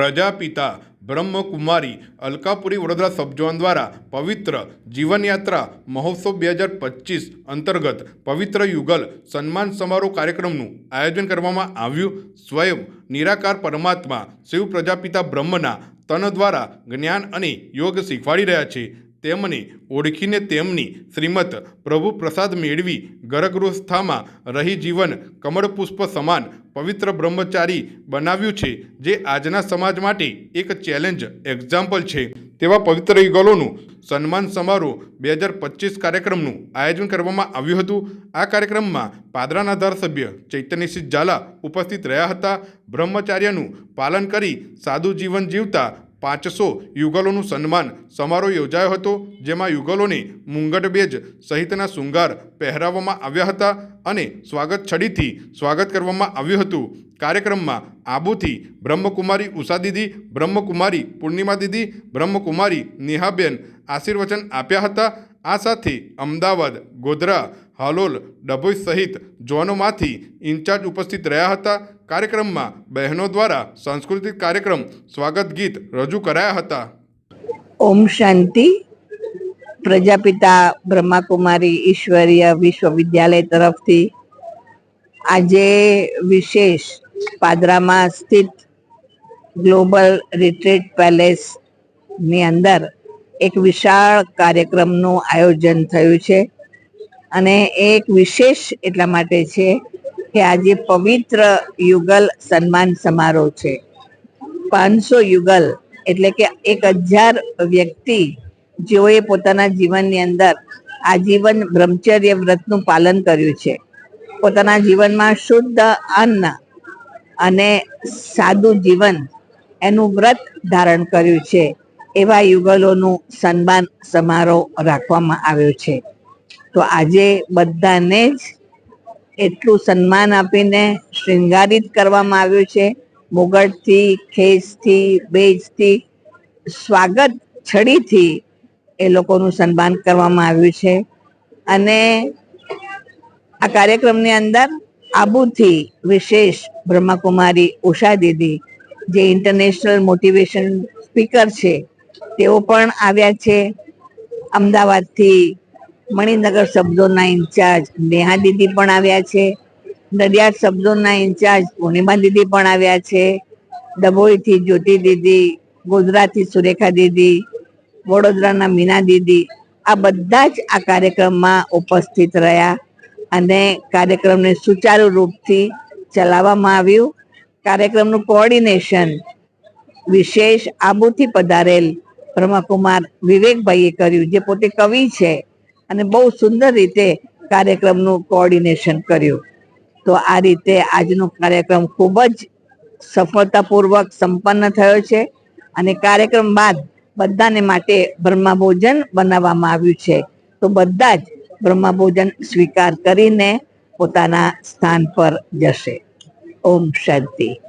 પ્રજાપિતા બ્રહ્મકુમારી અલકાપુરી વડોદરા સબઝોન દ્વારા પવિત્ર જીવનયાત્રા મહોત્સવ બે હજાર પચીસ અંતર્ગત પવિત્ર યુગલ સન્માન સમારોહ કાર્યક્રમનું આયોજન કરવામાં આવ્યું. સ્વયં નિરાકાર પરમાત્મા શિવ પ્રજાપિતા બ્રહ્મના તન દ્વારા જ્ઞાન અને યોગ શીખવાડી રહ્યા છે. તેમને ઓળખીને તેમની શ્રીમત પ્રભુ પ્રસાદ મેળવી ગર્ભગૃહસ્થામાં રહી જીવન કમળપુષ્પ સમાન પવિત્ર બ્રહ્મચારી બનાવ્યું છે, જે આજના સમાજ માટે એક ચેલેન્જ એક્ઝામ્પલ છે. તેવા પવિત્ર યુગલોનું સન્માન સમારોહ બે હજાર પચીસ કાર્યક્રમનું આયોજન કરવામાં આવ્યું હતું. આ કાર્યક્રમમાં પાદરાના ધારાસભ્ય ચૈતન્યસિંહ ઝાલા ઉપસ્થિત રહ્યા હતા. બ્રહ્મચાર્યનું પાલન કરી સાદું જીવન જીવતા પાંચસો યુગલોનું સન્માન સમારોહ યોજાયો હતો, જેમાં યુગલોને મુંગટબેજ સહિતના શૃંગાર પહેરાવવામાં આવ્યા હતા અને સ્વાગત છડીથી સ્વાગત કરવામાં આવ્યું હતું. કાર્યક્રમમાં આબુથી બ્રહ્મકુમારી ઉષા દીદી બ્રહ્મકુમારી પૂર્ણિમા દીદી બ્રહ્મકુમારી નેહાબેન આશીર્વચન આપ્યા હતા આ સાથે અમદાવાદ, ગોધરા, હાલોલ, ડભોઈ સહિત ઝોનોમાંથી ઇન્ચાર્જ ઉપસ્થિત રહ્યા હતા. કાર્યક્રમમાં બહેનો દ્વારા સાંસ્કૃતિક કાર્યક્રમ, સ્વાગત ગીત રજૂ કરાયા હતા. ઓમ શાંતિ. પ્રજાપિતા બ્રહ્માકુમારી ઈશ્વરીય વિશ્વવિદ્યાલય તરફથી આજે વિશેષ પાદરામાં સ્થિત ગ્લોબલ રિટ્રીટ પેલેસની અંદર એક વિશાળ કાર્યક્રમનું આયોજન થયું છે. અને એક વિશેષ એટલા માટે છે કે આજે પવિત્ર યુગલ સન્માન સમારોહ છે. પાંચસો યુગલ એટલે કે એક હજાર વ્યક્તિ જેઓએ પોતાના જીવનની અંદર આજીવન બ્રહ્મચર્ય વ્રતનું પાલન કર્યું છે. પોતાના જીવનમાં શુદ્ધ અન્ન અને સાદું જીવન એનું વ્રત ધારણ કર્યું છે. એવા યુગલોનું સન્માન સમારોહ રાખવામાં આવ્યો છે. તો આજે બધાને જ એટલું સન્માન આપીને શૃંગારિત કરવામાં આવ્યું છે. મુગટથી ખેસથી, બેજથી, સ્વાગત છડીથી એ લોકોનું સન્માન કરવામાં આવ્યું છે. અને આ કાર્યક્રમની અંદર આબુથી વિશેષ બ્રહ્માકુમારી ઉષા દીદી, જે ઇન્ટરનેશનલ મોટિવેશન સ્પીકર છે તેઓ પણ આવ્યા છે. અમદાવાદથી મણિનગર શબ્દોના ઇન્ચાર્જ નેહા દીદી પણ આવ્યા છે. નડિયાદ શબ્દોના ઇન્ચાર્જ પૂર્ણિમા દીદી પણ આવ્યા છે. ડભોઈથી જ્યોતિ દીદી ગોધરાથી સુરેખા દીદી, વડોદરાના મીના દીદી આ બધા જ આ કાર્યક્રમમાં ઉપસ્થિત રહ્યા અને કાર્યક્રમને સુચારુ રૂપથી ચલાવવામાં આવ્યું. કાર્યક્રમનું કોઓર્ડિનેશન વિશેષ આબુથી પધારેલ બ્રહ્મકુમાર વિવેકભાઈએ કર્યું, જે પોતે કવિ છે અને બહુ સુંદર રીતે કાર્યક્રમનું કોઓર્ડિનેશન કર્યું. તો આ રીતે આજનો કાર્યક્રમ ખૂબ જ સફળતાપૂર્વક સંપન્ન થયો છે અને કાર્યક્રમ બાદ બધાને માટે બ્રહ્મા ભોજન બનાવવામાં આવ્યું છે. તો બધા જ બ્રહ્મભોજન સ્વીકાર કરીને પોતાના સ્થાન પર જશે. ઓમ શાંતિ.